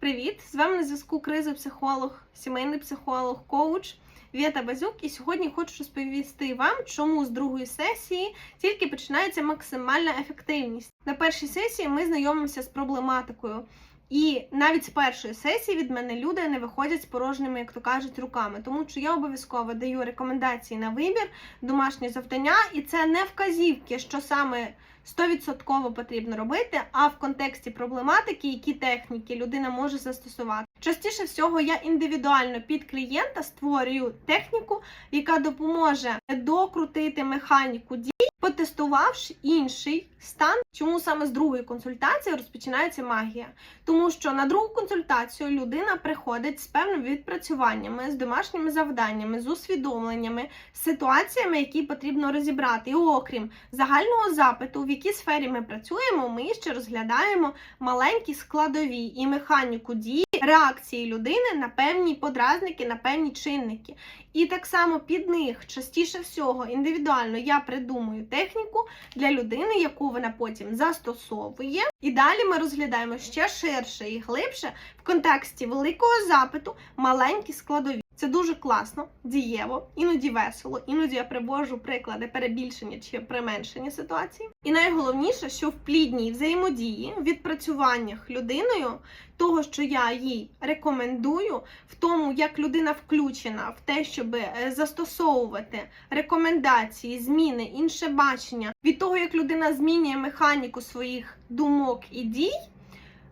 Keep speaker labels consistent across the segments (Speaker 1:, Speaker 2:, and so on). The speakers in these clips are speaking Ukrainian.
Speaker 1: Привіт! З вами на зв'язку кризовий психолог, сімейний психолог, коуч Вєта Базюк. І сьогодні хочу розповісти вам, чому з другої сесії тільки починається максимальна ефективність. На першій сесії ми знайомимося з проблематикою. І навіть з першої сесії від мене люди не виходять з порожніми, як то кажуть, руками, тому що я обов'язково даю рекомендації на вибір, домашні завдання, і це не вказівки, що саме 100% потрібно робити, а в контексті проблематики, які техніки людина може застосувати. Частіше всього я індивідуально під клієнта створюю техніку, яка допоможе докрутити механіку дій, потестувавши інший стан. Чому саме з другої консультації розпочинається магія? Тому що на другу консультацію людина приходить з певними відпрацюваннями, з домашніми завданнями, з усвідомленнями, з ситуаціями, які потрібно розібрати. І окрім загального запиту, в якій сфері ми працюємо, ми ще розглядаємо маленькі складові і механіку дії, реакції людини на певні подразники, на певні чинники. І так само під них частіше всього індивідуально я придумую техніку для людини, яку вона потім застосовує. І далі ми розглядаємо ще ширше і глибше в контексті великого запиту маленькі складові. Це дуже класно, дієво, іноді весело, іноді я привожу приклади перебільшення чи применшення ситуації. І найголовніше, що в плідній взаємодії, відпрацюваннях людиною, того, що я їй рекомендую, в тому, як людина включена в те, щоб е, застосовувати рекомендації, зміни, інше бачення від того, як людина змінює механіку своїх думок і дій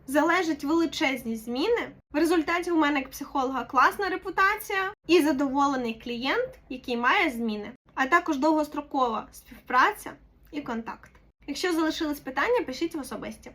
Speaker 1: залежать величезні зміни. В результаті у мене як психолога класна репутація і задоволений клієнт, який має зміни, а також довгострокова співпраця і контакт. Якщо залишились питання, пишіть в особисті.